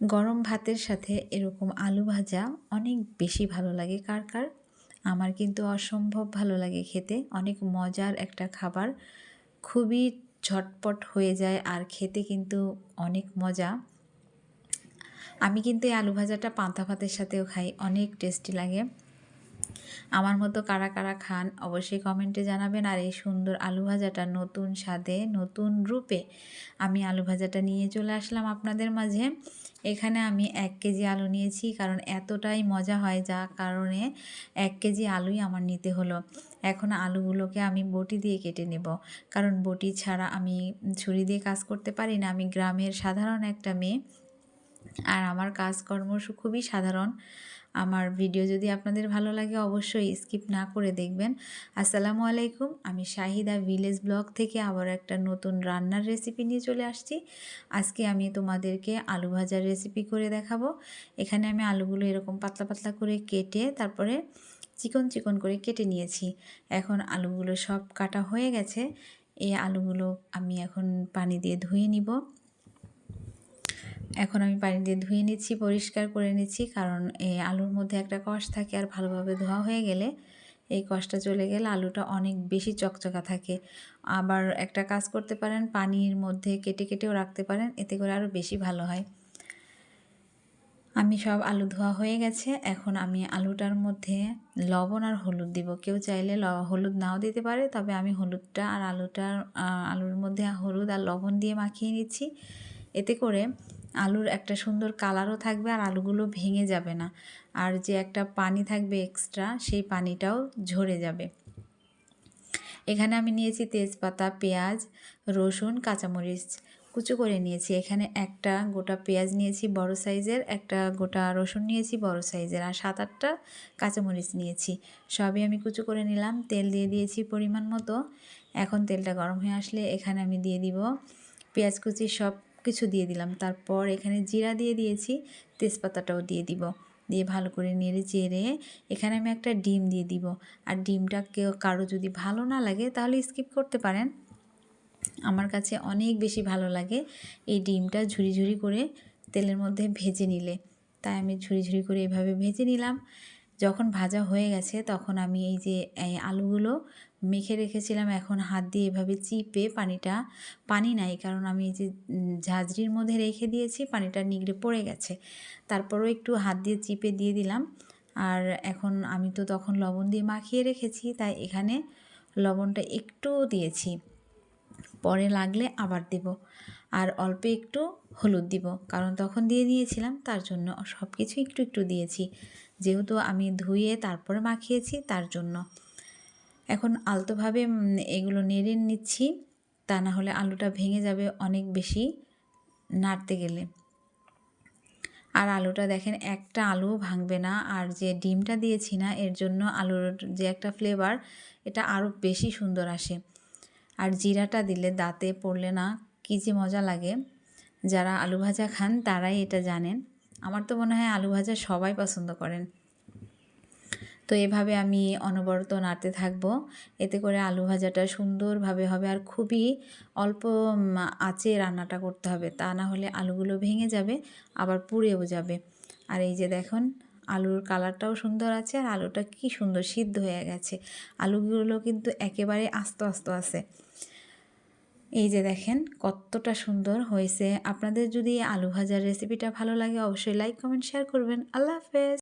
গরম ভাতের সাথে এরকম আলু ভাজা অনেক বেশি ভালো লাগে। কার কার? আমার কিন্তু অসম্ভব ভালো লাগে খেতে। অনেক মজার একটা খাবার। খুবই ঝটপট হয়ে যায় আর খেতে কিন্তু অনেক মজা। আমি কিন্তু এই আলু ভাজাটা পান্তা ভাতের সাথেও খাই, অনেক টেস্টি লাগে। আমার মতো কারা কারা খান অবশ্যই কমেন্টে জানাবেন। আর এই সুন্দর আলু ভাজাটা নতুন স্বাদে, নতুন রূপে আমি আলু ভাজাটা নিয়ে চলে আসলাম আপনাদের মাঝে। এখানে আমি এক কেজি আলু নিয়েছি কারণ এতটাই মজা হয় যা কারণে এক কেজি আলুই আমার নিতে হলো। এখন আলুগুলোকে আমি বটি দিয়ে কেটে নেব। কারণ বটি ছাড়া আমি ছুরি দিয়ে কাজ করতে পারি না। আমি গ্রামের সাধারণ একটা মেয়ে। আর আমার কাজকর্ম খুবই সাধারণ। আমার ভিডিও যদি আপনাদের ভালো লাগে অবশ্যই স্কিপ না করে দেখবেন। আসসালামু আলাইকুম, আমি শাহিদা ভিলেজ ব্লগ থেকে আবার একটা নতুন রান্নার রেসিপি নিয়ে চলে আসছি। আজকে আমি তোমাদেরকে আলু ভাজার রেসিপি করে দেখাবো। এখানে আমি আলুগুলো এরকম পাতলা পাতলা করে কেটে তারপরে চিকন চিকন করে কেটে নিয়েছি। এখন আলুগুলো সব কাটা হয়ে গেছে। এই আলুগুলো আমি এখন পানি দিয়ে ধুয়ে নিব। এখন আমি পানি দিয়ে ধুয়ে নিচ্ছি, পরিষ্কার করে নিচ্ছি। কারণ এই আলুর মধ্যে একটা কষ থাকে আর ভালোভাবে ধোয়া হয়ে গেলে এই কষটা চলে গেলে আলুটা অনেক বেশি চকচকা থাকে। আবার একটা কাজ করতে পারেন, পানির মধ্যে কেটে কেটেও রাখতে পারেন, এতে করে আরও বেশি ভালো হয়। আমি সব আলু ধোয়া হয়ে গেছে, এখন আমি আলুটার মধ্যে লবণ আর হলুদ দিব। কেউ চাইলে হলুদ নাও দিতে পারে, তবে আমি হলুদটা আর আলুটার আলুর মধ্যে হলুদ আর লবণ দিয়ে মাখিয়ে নিচ্ছি। এতে করে আলুর একটা সুন্দর কালারও থাকবে আর আলুগুলো ভেঙে যাবে না। আর যে একটা পানি থাকবে এক্সট্রা সেই পানিটাও ঝরে যাবে। এখানে আমি নিয়েছি তেজপাতা, পেঁয়াজ, রসুন, কাঁচামরিচ। কুচো করে নিয়েছি। এখানে একটা গোটা পেঁয়াজ নিয়েছি বড় সাইজের, একটা গোটা রসুন নিয়েছি বড় সাইজের, আর সাত আটটা কাঁচামরিচ নিয়েছি। সবই আমি কুচো করে নিলাম। তেল দিয়ে দিয়েছি পরিমাণ মতো। এখন তেলটা গরম হয়ে আসলে এখানে আমি দিয়ে দিব পেঁয়াজ কুচি সব কিছু দিয়ে দিলাম। তারপর এখানে জিরা দিয়ে দিয়েছি, তেজপাতাটাও দিয়ে দিব। দিয়ে ভালো করে নেড়ে চেড়ে এখানে আমি একটা ডিম দিয়ে দিব। আর ডিমটা কেউ, কারও যদি ভালো না লাগে তাহলে স্কিপ করতে পারেন। আমার কাছে অনেক বেশি ভালো লাগে এই ডিমটা ঝুরি ঝুরি করে তেলের মধ্যে ভেজে নিলে। তাই আমি ঝুরি ঝুরি করে এভাবে ভেজে নিলাম। যখন ভাজা হয়ে গেছে তখন আমি এই যে আলুগুলো মেখে রেখেছিলাম, এখন হাত দিয়ে এভাবে চিপে পানিটা, পানি নাই, কারণ আমি এই যে ঝাঁঝরির মধ্যে রেখে দিয়েছি, পানিটা নিগড়ে পড়ে গেছে। তারপরও একটু হাত দিয়ে চিপে দিয়ে দিলাম। আর এখন আমি তো তখন লবণ দিয়ে মাখিয়ে রেখেছি, তাই এখানে লবণটা একটু দিয়েছি। পরে লাগলে আবার দেব। আর অল্প একটু হলুদ দিব, কারণ তখন দিয়ে দিয়েছিলাম, তার জন্য সব কিছু একটু একটু দিয়েছি। যেহেতু আমি ধুয়ে তারপরে মাখিয়েছি, তার জন্য। এখন আলতোভাবে এগুলো নেড়ে নিচ্ছি। তা না হলে আলুটা ভেঙে যাবে অনেক বেশি নাড়তে গেলে। আর আলুটা দেখেন, একটা আলুও ভাঙবে না। আর যে ডিমটা দিয়েছি না, এর জন্য আলুর যে একটা ফ্লেভার এটা আরও বেশি সুন্দর আসে। আর জিরাটা দিলে দাঁতে পড়লে না, কী যে মজা লাগে। যারা আলু ভাজা খান, তারাই এটা জানেন। আমার তো মনে হয় আলু ভাজা সবাই পছন্দ করেন। তো এভাবে আমি অনবরত নাড়তে থাকব। এতে করে আলু ভাজাটা সুন্দরভাবে হবে আর খুবই অল্প আঁচে রান্নাটা করতে হবে। তা না হলে আলুগুলো ভেঙে যাবে, আবার পুড়েও যাবে। আর এই যে দেখুন, আলুর কালারটাও সুন্দর আছে আর আলুটা কি সুন্দর সিদ্ধ হয়ে গেছে। আলুগুলো কিন্তু একেবারে আস্ত আস্ত আছে। এই যে দেখেন, কতটা সুন্দর হয়েছে। আপনাদের যদি আলু ভাজার রেসিপিটা ভালো লাগে, অবশ্যই লাইক কমেন্ট শেয়ার করবেন। আল্লাহ হাফেজ।